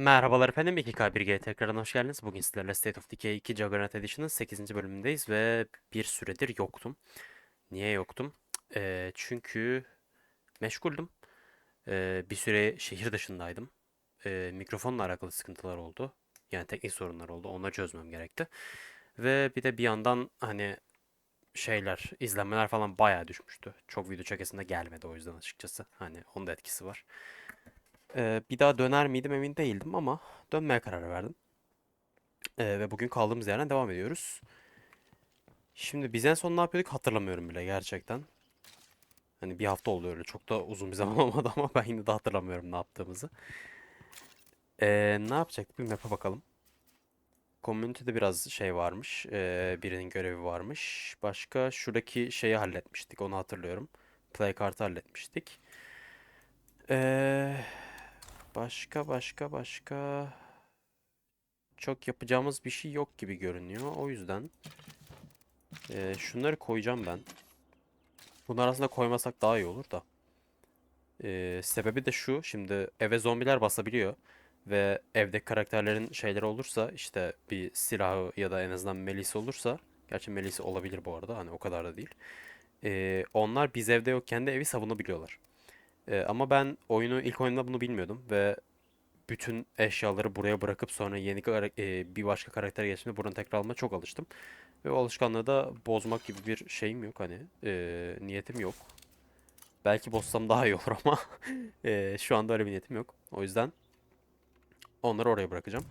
Merhabalar efendim, 2K1G'ye tekrardan hoş geldiniz. Bugün sizlerle State of Decay 2 Juggernaut Edition'ın 8. bölümündeyiz ve bir süredir yoktum. Niye yoktum? Ee, çünkü meşguldüm. Ee, bir süre şehir dışındaydım. Ee, mikrofonla alakalı sıkıntılar oldu. Yani teknik sorunlar oldu. Onları çözmem gerekti. Ve bir de bir yandan hani şeyler, izlenmeler falan bayağı düşmüştü. Çok video çekesinde gelmedi o yüzden açıkçası. Hani onun da etkisi var. Ee, bir daha döner miydim emin değildim ama dönmeye karar verdim. Ee, ve bugün kaldığımız yerden devam ediyoruz. Şimdi biz en son ne yapıyorduk hatırlamıyorum bile gerçekten. Hani bir hafta oldu öyle. Çok da uzun bir zaman olmadı ama ben yine de hatırlamıyorum ne yaptığımızı. Ee, ne yapacaktık? Bir map'e bakalım. Community'de biraz şey varmış. Ee, birinin görevi varmış. Başka şuradaki şeyi halletmiştik. Onu hatırlıyorum. Play kartı halletmiştik. Ee, başka başka başka çok yapacağımız bir şey yok gibi görünüyor. O yüzden ee, şunları koyacağım ben. Bunlar aslında koymasak daha iyi olur da. Ee, sebebi de şu. Şimdi eve zombiler basabiliyor. Ve evde karakterlerin şeyleri olursa işte bir silahı ya da en azından Melisi olursa. Gerçi Melisi olabilir bu arada. Hani o kadar da değil. Ee, onlar biz evde yokken de evi savunabiliyorlar. Ee, ama ben oyunu ilk oyunda bunu bilmiyordum ve bütün eşyaları buraya bırakıp sonra yeni e, bir başka karaktere geçtiğimde buradan tekrar almaya çok alıştım. Ve o alışkanlığı da bozmak gibi bir şeyim yok hani e, niyetim yok. Belki bozsam daha iyi olur ama e, şu anda öyle bir niyetim yok. O yüzden onları oraya bırakacağım.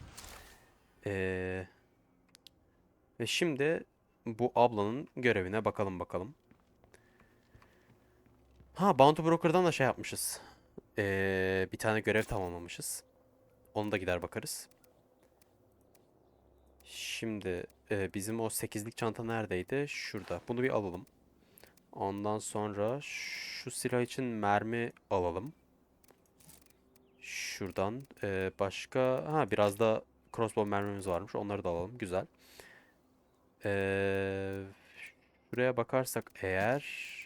E, ve şimdi bu ablanın görevine bakalım bakalım. Ha Bounty Broker'dan da şey yapmışız. Ee, bir tane görev tamamlamışız. Onu da gider bakarız. Şimdi e, bizim o sekizlik çanta neredeydi? Şurada. Bunu bir alalım. Ondan sonra şu silah için mermi alalım. Şuradan. Ee, başka... Ha biraz da crossbow mermimiz varmış. Onları da alalım. Güzel. Ee, şuraya bakarsak eğer...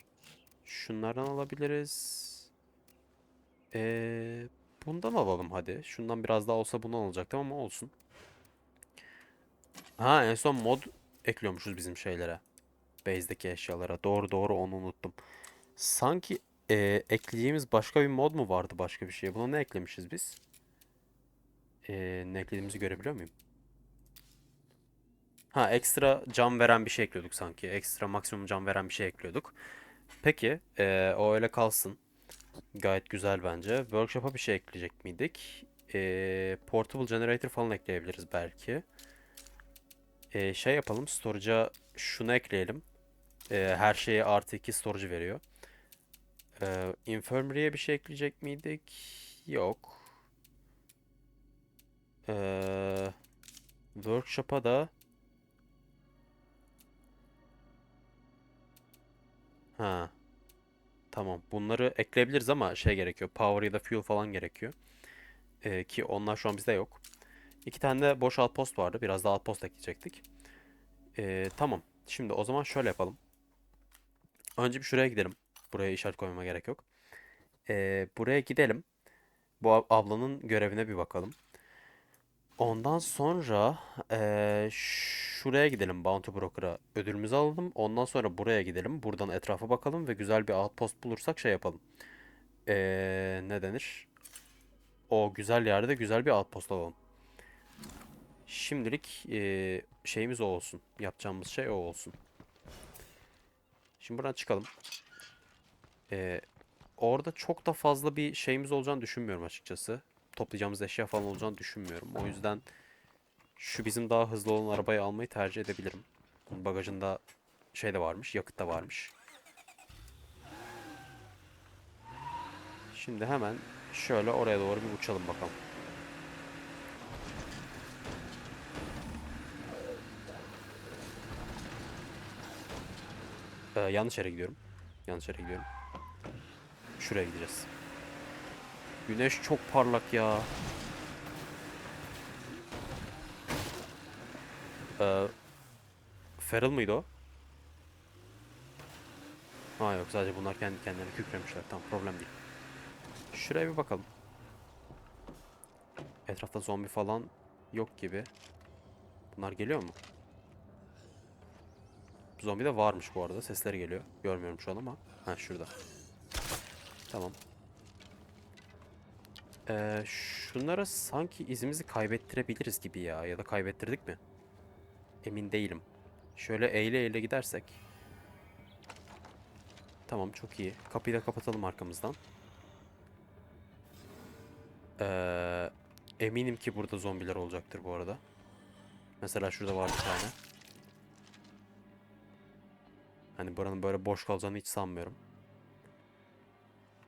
Şunlardan alabiliriz. Ee, bundan alalım hadi. Şundan biraz daha olsa bunu alacaktım ama olsun. Ha en son mod ekliyormuşuz bizim şeylere. Base'deki eşyalara. Doğru doğru onu unuttum. Sanki e, ekleyeceğimiz başka bir mod mu vardı başka bir şeye? Buna ne eklemişiz biz? E, ne eklediğimizi görebiliyor muyum? Ha ekstra can veren bir şey ekliyorduk sanki. Ekstra maksimum can veren bir şey ekliyorduk. Peki e, o öyle kalsın. Gayet güzel bence. Workshop'a bir şey ekleyecek miydik? Ee, portable generator falan ekleyebiliriz belki. Ee, şey yapalım. Storage'a şunu ekleyelim. Ee, her şeye artı 2 storage veriyor. Ee, infirmary'e bir şey ekleyecek miydik? Yok. Ee, workshop'a da ha tamam. Bunları ekleyebiliriz ama şey gerekiyor. Power ya da fuel falan gerekiyor. Ee, ki onlar şu an bizde yok. İki tane de boş outpost vardı. Biraz daha outpost ekleyecektik. Ee, tamam. Şimdi o zaman şöyle yapalım. Önce bir şuraya gidelim. Buraya işaret koymama gerek yok. Ee, buraya gidelim. Bu ab- ablanın görevine bir bakalım. Ondan sonra eee, şuraya gidelim Bounty Broker'a ödülümüzü alalım. Ondan sonra buraya gidelim. Buradan etrafa bakalım ve güzel bir outpost bulursak şey yapalım. Eee, ne denir? O güzel yerde güzel bir outpost alalım. Şimdilik eee, şeyimiz o olsun. Yapacağımız şey o olsun. Şimdi buradan çıkalım. Eee, orada çok da fazla bir şeyimiz olacağını düşünmüyorum açıkçası. Toplayacağımız eşya falan olacağını düşünmüyorum. O yüzden şu bizim daha hızlı olan arabayı almayı tercih edebilirim. Bunun bagajında şey de varmış, yakıt da varmış. Şimdi hemen şöyle oraya doğru bir uçalım bakalım. Ee, yanlış yere gidiyorum. Yanlış yere gidiyorum. Şuraya gideceğiz. Güneş çok parlak ya. Ee, Feral mıydı o? Ha yok sadece bunlar kendi kendilerine kükremişler. Tamam problem değil. Şuraya bir bakalım. Etrafta zombi falan yok gibi. Bunlar geliyor mu? Zombi de varmış bu arada. Sesleri geliyor. Görmüyorum şu an ama. Ha şurada. Tamam. Ee, şunlara sanki izimizi kaybettirebiliriz gibi ya. Ya da kaybettirdik mi? Emin değilim. Şöyle eğile eğile gidersek. Tamam çok iyi. Kapıyı da kapatalım arkamızdan. Ee, eminim ki burada zombiler olacaktır bu arada. Mesela şurada var bir tane. Hani buranın böyle boş kalacağını hiç sanmıyorum.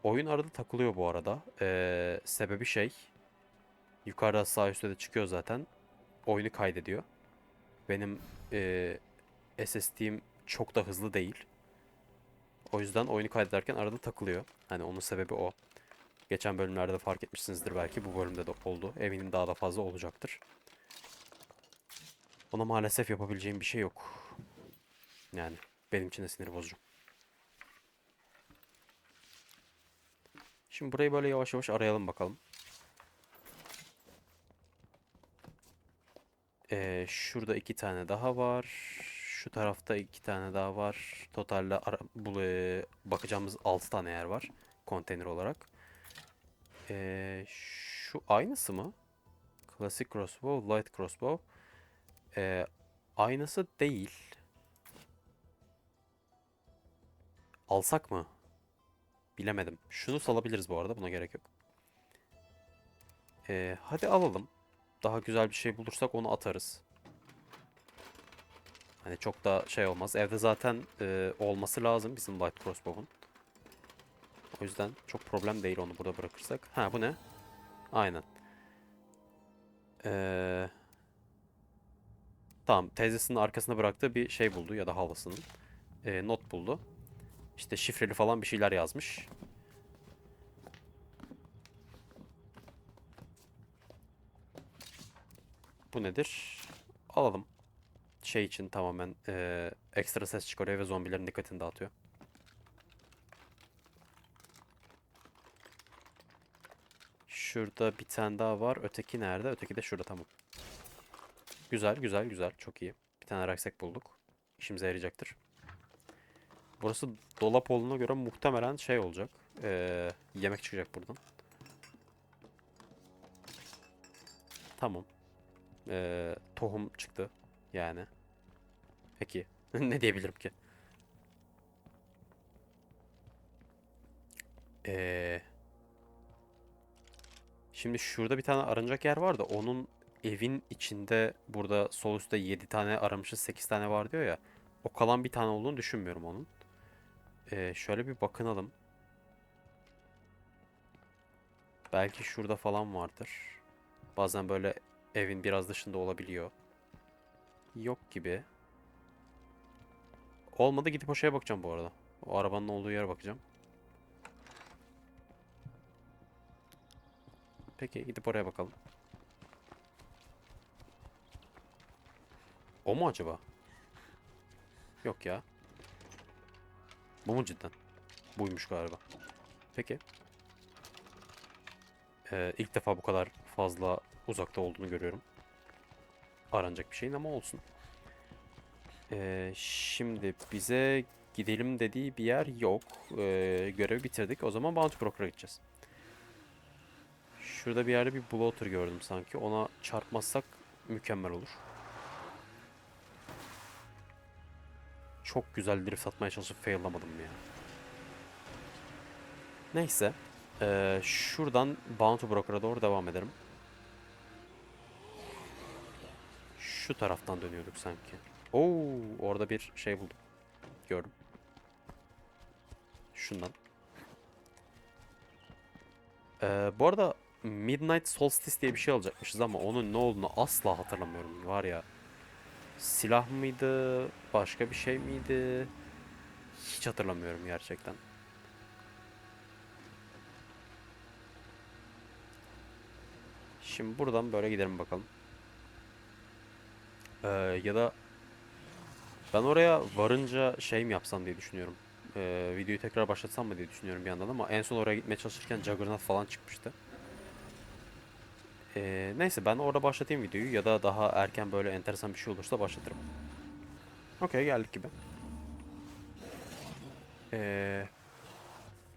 Oyun arada takılıyor bu arada. Ee, sebebi şey. Yukarıda sağ üstte de çıkıyor zaten. Oyunu kaydediyor. Benim ee, SSD'm çok da hızlı değil. O yüzden oyunu kaydederken arada takılıyor. Hani onun sebebi o. Geçen bölümlerde de fark etmişsinizdir belki. Bu bölümde de oldu. Eminim daha da fazla olacaktır. Ona maalesef yapabileceğim bir şey yok. Yani benim için de sinir bozucu. Şimdi burayı böyle yavaş yavaş arayalım bakalım. Ee, şurada iki tane daha var. Şu tarafta iki tane daha var. Totalde bu, e, bakacağımız 6 tane yer var. Konteyner olarak. Ee, şu aynısı mı? Classic crossbow, light crossbow. Ee, aynısı değil. Alsak mı? Bilemedim. Şunu salabiliriz bu arada. Buna gerek yok. Ee, hadi alalım. Daha güzel bir şey bulursak onu atarız. Hani çok da şey olmaz. Evde zaten e, olması lazım bizim light crossbow'un. O yüzden çok problem değil onu burada bırakırsak. Ha bu ne? Aynen. Ee, tamam teyzesinin arkasına bıraktığı bir şey buldu ya da halasının. Ee, not buldu. İşte şifreli falan bir şeyler yazmış. Bu nedir? Alalım. Şey için tamamen eee, ekstra ses çıkarıyor ve zombilerin dikkatini dağıtıyor. Şurada bir tane daha var. Öteki nerede? Öteki de şurada tamam. Güzel güzel güzel. Çok iyi. Bir tane rucksack bulduk. İşimize yarayacaktır. Burası dolap olduğuna göre muhtemelen şey olacak. Eee, yemek çıkacak buradan. Tamam. Eee, tohum çıktı. Yani. Peki. Ne diyebilirim ki? Eee... Şimdi şurada bir tane aranacak yer var da onun evin içinde burada sol üstte 7 tane aramışız 8 tane var diyor ya. O kalan bir tane olduğunu düşünmüyorum onun. Ee, şöyle bir bakınalım. Belki şurada falan vardır. Bazen böyle evin biraz dışında olabiliyor. Yok gibi. Olmadı gidip o şeye bakacağım bu arada. O arabanın olduğu yere bakacağım. Peki gidip oraya bakalım. O mu acaba? Yok ya. Bu mu cidden? Buymuş galiba. Peki. Ee, ilk defa bu kadar fazla uzakta olduğunu görüyorum. Aranacak bir şeyin ama olsun. Ee, şimdi bize gidelim dediği bir yer yok. Ee, görevi bitirdik. O zaman Bounty Broker'a gideceğiz. Şurada bir yerde bir bloater gördüm sanki. Ona çarpmazsak mükemmel olur. Çok güzel drift atmaya çalışıp faillamadım ya. Neyse. Ee, şuradan Bounty Broker'a doğru devam edelim. Şu taraftan dönüyorduk sanki. Oo, orada bir şey buldum. Gördüm. Şundan. Ee, bu arada Midnight Solstice diye bir şey alacakmışız ama onun ne olduğunu asla hatırlamıyorum. Var ya. Silah mıydı? Başka bir şey miydi? Hiç hatırlamıyorum gerçekten. Şimdi buradan böyle gidelim bakalım. Ee, ya da ben oraya varınca şey mi yapsam diye düşünüyorum. Ee, videoyu tekrar başlatsam mı diye düşünüyorum bir yandan ama en son oraya gitmeye çalışırken Juggernaut falan çıkmıştı. Ee, neyse ben orada başlatayım videoyu ya da daha erken böyle enteresan bir şey olursa başlatırım. Okey geldik gibi. Ee,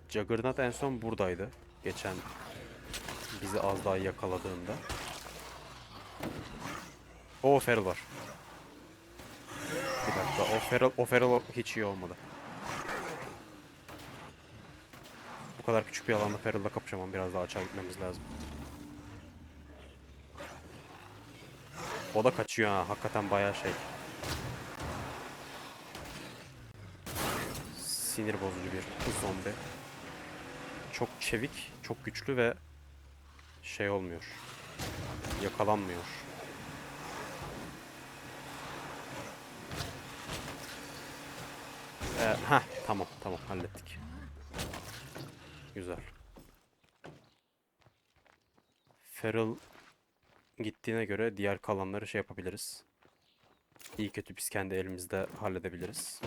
Juggernaut en son buradaydı. Geçen bizi az daha yakaladığında. O Feral var. Bir dakika o Feral, o Feral hiç iyi olmadı. Bu kadar küçük bir alanda Feral'la kapışamam. Biraz daha açığa gitmemiz lazım. O da kaçıyor ha. Hakikaten bayağı şey. Sinir bozucu bir zombi. Çok çevik, çok güçlü ve şey olmuyor. Yakalanmıyor. Ee, heh, tamam tamam hallettik. Güzel. Feral gittiğine göre diğer kalanları şey yapabiliriz. İyi kötü biz kendi elimizde halledebiliriz.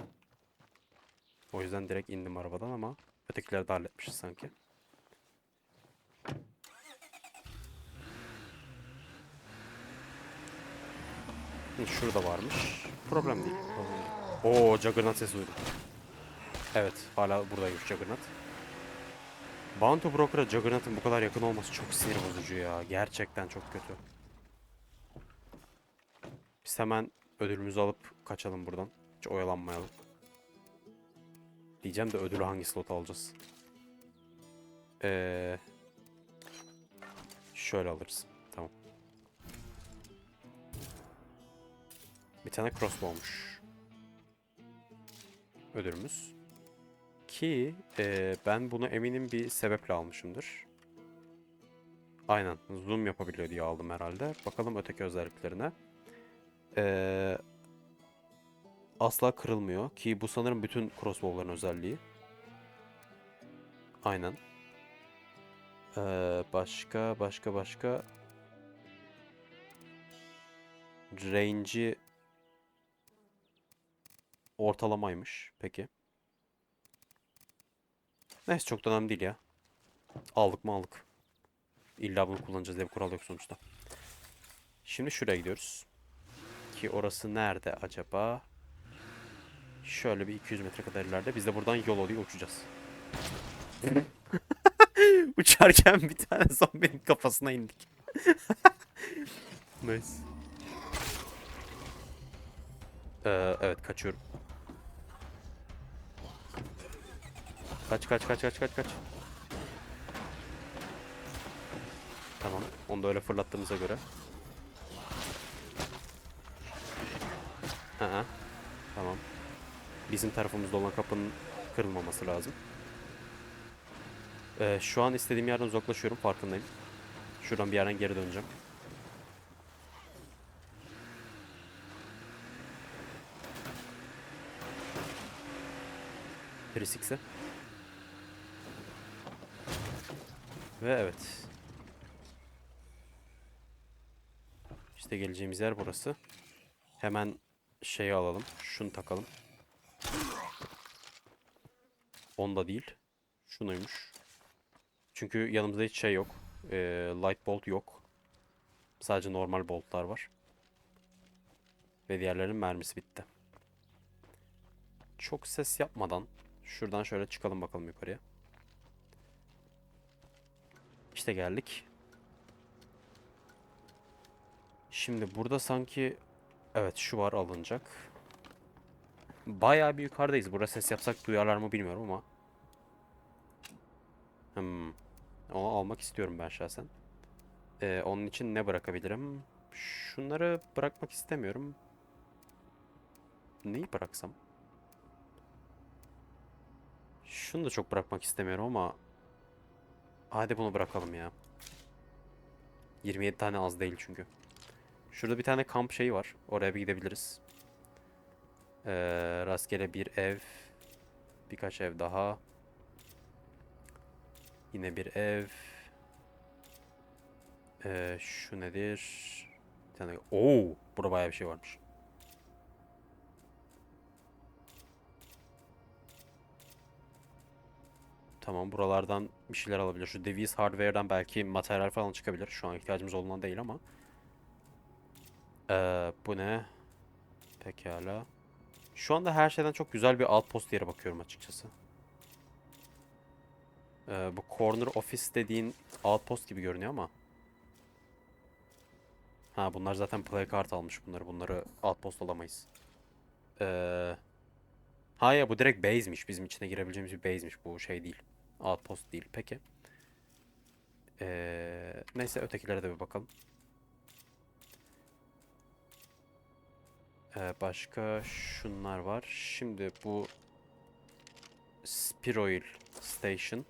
O yüzden direkt indim arabadan ama ötekileri de halletmişiz sanki. Şurada varmış. Problem değil. Oo Juggernaut sesi duydum. Evet hala buradaymış Juggernaut. Bounty Broker'a Juggernaut'ın bu kadar yakın olması çok sinir bozucu ya. Gerçekten çok kötü. Biz hemen ödülümüzü alıp kaçalım buradan. Hiç oyalanmayalım. Diyeceğim de ödülü hangi slot alacağız? Ee, şöyle alırız. Tamam. Bir tane crossbow'muş. Ödülümüz. Ki e, ben bunu eminim bir sebeple almışımdır. Aynen. Zoom yapabiliyor diye aldım herhalde. Bakalım öteki özelliklerine. Ee, asla kırılmıyor. Ki bu sanırım bütün crossbow'ların özelliği. Aynen. Ee, başka başka başka range'i ortalamaymış. Peki. Neyse çok da önemli değil ya. Aldık mı aldık. İlla bunu kullanacağız diye bir kural yok sonuçta. Şimdi şuraya gidiyoruz. Ki orası nerede acaba? Şöyle bir 200 metre kadar ileride. Biz de buradan yol oluyor uçacağız. Uçarken bir tane zombinin kafasına indik. nice. Ee, evet kaçıyorum. Kaç kaç kaç kaç kaç kaç. Tamam. Onu da öyle fırlattığımıza göre. Aha. Tamam. Bizim tarafımızda olan kapının kırılmaması lazım. Ee, şu an istediğim yerden uzaklaşıyorum. Farkındayım. Şuradan bir yerden geri döneceğim. Prisix'e. Ve evet. İşte geleceğimiz yer burası. Hemen şeyi alalım. Şunu takalım. Onda değil. Şunuymuş. Çünkü yanımızda hiç şey yok. Ee, light bolt yok. Sadece normal boltlar var. Ve diğerlerinin mermisi bitti. Çok ses yapmadan şuradan şöyle çıkalım bakalım yukarıya. İşte geldik. Şimdi burada sanki evet şu var alınacak. Bayağı bir yukarıdayız. Burada ses yapsak duyarlar mı bilmiyorum ama. Hmm. Onu almak istiyorum ben şahsen. Ee, onun için ne bırakabilirim? Şunları bırakmak istemiyorum. Neyi bıraksam? Şunu da çok bırakmak istemiyorum ama Hadi bunu bırakalım ya. 27 tane az değil çünkü. Şurada bir tane kamp şeyi var. Oraya bir gidebiliriz. Ee, rastgele bir ev. Birkaç ev daha. Yine bir ev. Ee, şu nedir? Bir tane... Oo, burada bayağı bir şey varmış. Tamam buralardan bir şeyler alabilir. Şu Devious Hardware'dan belki materyal falan çıkabilir. Şu an ihtiyacımız olduğundan değil ama. Ee, bu ne? Pekala. Şu anda her şeyden çok güzel bir outpost yere bakıyorum açıkçası. Ee, bu corner office dediğin outpost gibi görünüyor ama. Ha bunlar zaten play card almış bunları. Bunları outpost alamayız. Ee, ha ya bu direkt base'miş. Bizim içine girebileceğimiz bir base'miş. Bu şey değil. Outpost değil. Peki. Ee, neyse ötekilere de bir bakalım. Ee, başka şunlar var. Şimdi bu Spiroil Station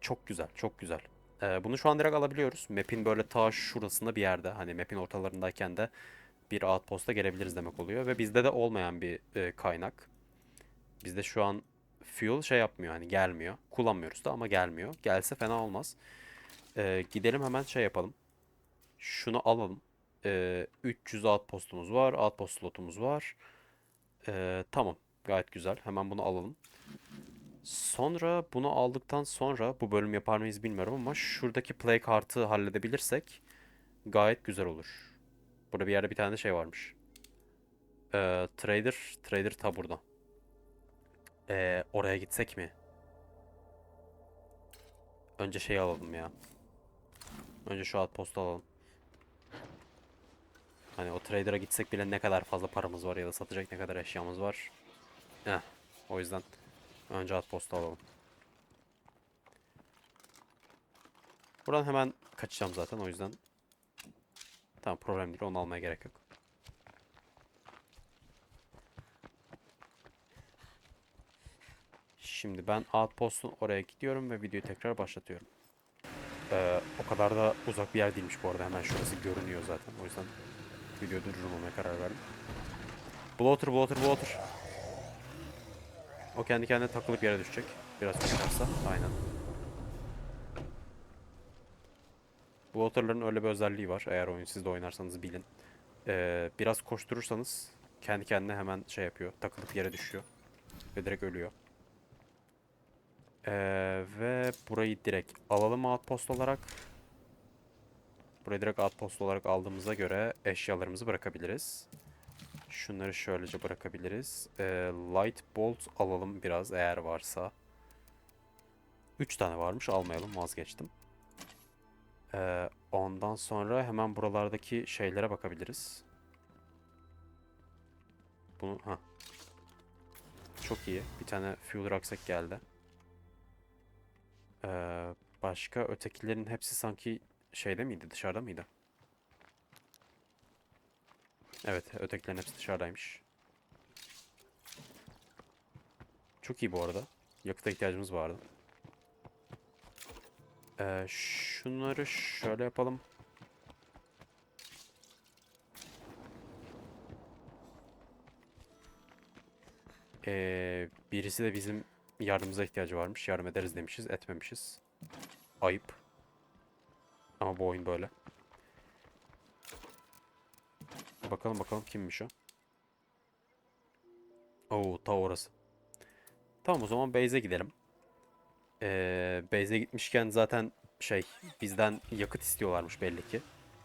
çok güzel, çok güzel. Ee, bunu şu an direkt alabiliyoruz. Map'in böyle ta şurasında bir yerde, hani map'in ortalarındayken de bir outpost'a gelebiliriz demek oluyor ve bizde de olmayan bir e, kaynak. Bizde şu an fuel şey yapmıyor, hani gelmiyor. Kullanmıyoruz da ama gelmiyor. Gelse fena olmaz. Ee, gidelim hemen şey yapalım. Şunu alalım. Ee, 300 outpost'umuz var. Outpost slotumuz var. Ee, tamam. Gayet güzel. Hemen bunu alalım. Sonra bunu aldıktan sonra bu bölüm yapar mıyız bilmiyorum ama şuradaki play kartı halledebilirsek gayet güzel olur. Burada bir yerde bir tane şey varmış. Ee, trader, trader ta burada. Ee, oraya gitsek mi? Önce şey alalım ya. Önce şu outpost'u alalım. Hani o trader'a gitsek bile ne kadar fazla paramız var ya da satacak ne kadar eşyamız var. Heh, o yüzden önce outpost'u alalım. Buradan hemen kaçacağım zaten o yüzden. Tamam problem değil onu almaya gerek yok. Şimdi ben outpost'un oraya gidiyorum ve videoyu tekrar başlatıyorum. Ee, o kadar da uzak bir yer değilmiş bu arada hemen şurası görünüyor zaten o yüzden video durdurmamaya karar verdim. Bloater, bloater, bloater. O kendi kendine takılıp yere düşecek. Biraz uçarsa. Aynen. Bloater'ların öyle bir özelliği var. Eğer oyun siz de oynarsanız bilin. Ee, biraz koşturursanız kendi kendine hemen şey yapıyor. Takılıp yere düşüyor. Ve direkt ölüyor. Ee, ve burayı direkt alalım outpost olarak. Burayı direkt outpost olarak aldığımıza göre eşyalarımızı bırakabiliriz. Şunları şöylece bırakabiliriz. Ee, light bolt alalım biraz eğer varsa. 3 tane varmış almayalım vazgeçtim. Ee, ondan sonra hemen buralardaki şeylere bakabiliriz. Bunu ha. Çok iyi. Bir tane fuel rucksack geldi. Ee, başka ötekilerin hepsi sanki şeyde miydi? Dışarıda mıydı? Evet, ötekilerin hepsi dışarıdaymış. Çok iyi bu arada. Yakıta ihtiyacımız vardı. Ee, şunları şöyle yapalım. Ee, birisi de bizim yardımımıza ihtiyacı varmış. Yardım ederiz demişiz, etmemişiz. Ayıp. Ama bu oyun böyle. Bakalım bakalım kimmiş o. Oo ta orası. Tamam o zaman base'e gidelim. Ee, base'e gitmişken zaten şey bizden yakıt istiyorlarmış belli ki.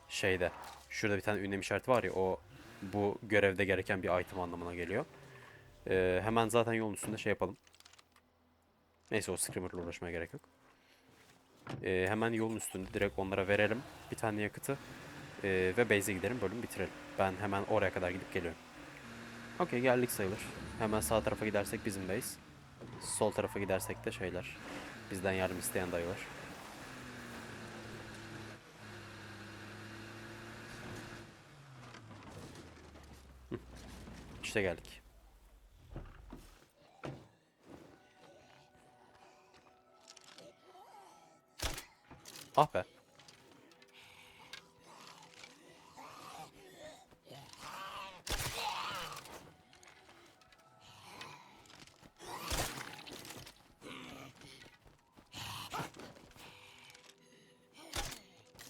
Şeyde. Şurada bir tane ünlem işareti var ya o bu görevde gereken bir item anlamına geliyor. Ee, hemen zaten yolun üstünde şey yapalım. Neyse o screamer'la uğraşmaya gerek yok. Ee, hemen yolun üstünde direkt onlara verelim bir tane yakıtı. Ee, ve base'e gidelim bölüm bitirelim. Ben hemen oraya kadar gidip geliyorum. Okey geldik sayılır. Hemen sağ tarafa gidersek bizim base. Sol tarafa gidersek de şeyler. Bizden yardım isteyen dayılar. İşte geldik. Ah be.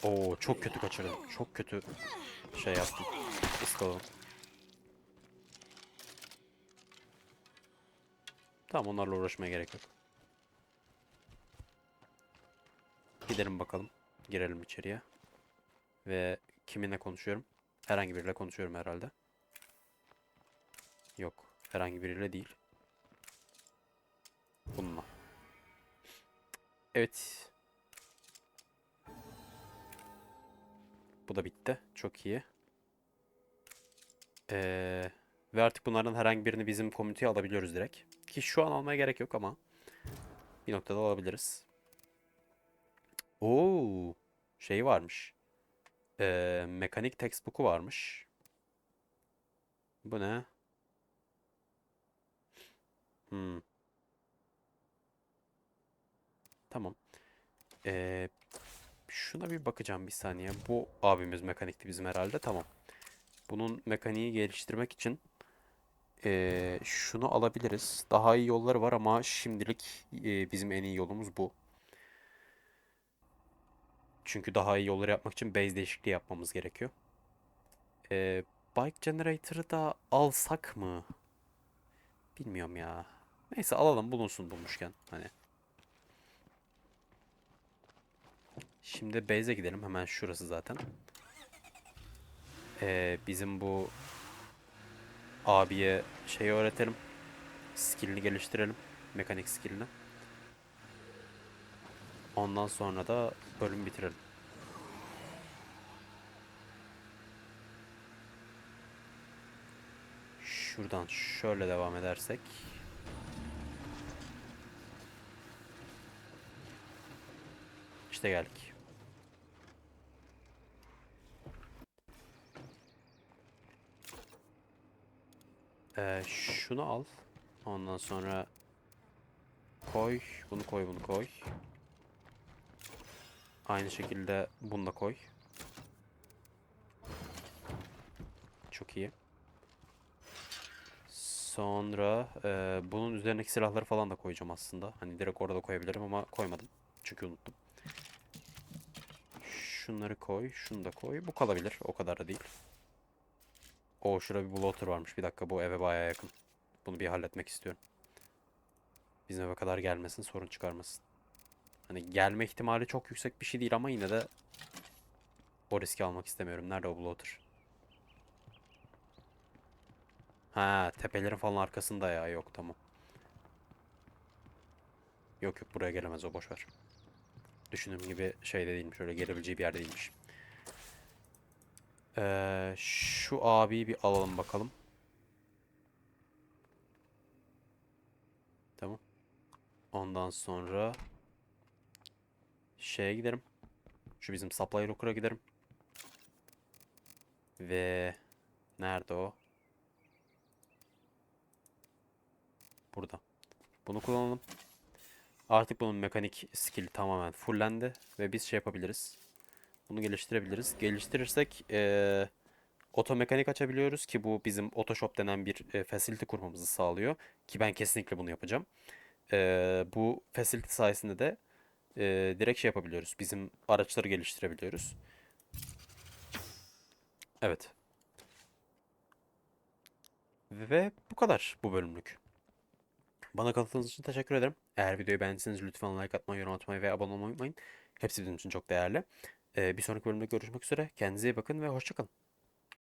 Oo çok kötü kaçırdım. Çok kötü şey yaptım. Iskaladım. Tamam onlarla uğraşmaya gerek yok. Gidelim bakalım. Girelim içeriye. Ve kiminle konuşuyorum? Herhangi biriyle konuşuyorum herhalde. Yok. Herhangi biriyle değil. Bununla. Evet. Bu da bitti. Çok iyi. Ee, ve artık bunlardan herhangi birini bizim komüniteye alabiliyoruz direkt. Ki şu an almaya gerek yok ama bir noktada alabiliriz. Oo, şey varmış. Ee, mekanik textbook'u varmış. Bu ne? Hmm, tamam. Ee, şuna bir bakacağım bir saniye. Bu abimiz mekanikti bizim herhalde. Tamam. Bunun mekaniği geliştirmek için ee, şunu alabiliriz. Daha iyi yolları var ama şimdilik ee, bizim en iyi yolumuz bu. Çünkü daha iyi yolları yapmak için base değişikliği yapmamız gerekiyor. Ee, bike generator'ı da alsak mı? Bilmiyorum ya. Neyse alalım bulunsun bulmuşken. Hani. Şimdi base'e gidelim. Hemen şurası zaten. Ee, bizim bu abiye şeyi öğretelim. Skill'ini geliştirelim. Mekanik skill'ini. Ondan sonra da bölüm bitirelim. Şuradan şöyle devam edersek. İşte geldik. Ee, şunu al. Ondan sonra koy. Bunu koy, bunu koy. Aynı şekilde bunu da koy. Çok iyi. Sonra e, bunun üzerindeki silahları falan da koyacağım aslında. Hani direkt orada koyabilirim ama koymadım. Çünkü unuttum. Şunları koy, şunu da koy. Bu kalabilir. O kadar da değil. O şurada bir bloater varmış. Bir dakika bu eve bayağı yakın. Bunu bir halletmek istiyorum. Bizim eve kadar gelmesin, sorun çıkarmasın. Hani gelme ihtimali çok yüksek bir şey değil ama yine de o riski almak istemiyorum. Nerede o bloater? Ha, tepelerin falan arkasında ya. Yok tamam. Yok yok buraya gelemez o boş ver. Düşündüğüm gibi şey de değilmiş. Öyle gelebileceği bir yer değilmiş. Ee, şu abiyi bir alalım bakalım. Tamam. Ondan sonra şeye giderim. Şu bizim supply locker'a giderim. Ve nerede o? Burada. Bunu kullanalım. Artık bunun mekanik skill tamamen fullendi ve biz şey yapabiliriz. Bunu geliştirebiliriz. Geliştirirsek eee oto mekanik açabiliyoruz ki bu bizim Otoshop denen bir e, facility kurmamızı sağlıyor. Ki ben kesinlikle bunu yapacağım. Eee, bu facility sayesinde de eee, direkt şey yapabiliyoruz. Bizim araçları geliştirebiliyoruz. Evet. Ve bu kadar bu bölümlük. Bana katıldığınız için teşekkür ederim. Eğer videoyu beğendiyseniz lütfen like atmayı, yorum atmayı ve abone olmayı unutmayın. Hepsi bizim için çok değerli. Ee, bir sonraki bölümde görüşmek üzere. Kendinize iyi bakın ve hoşça kalın.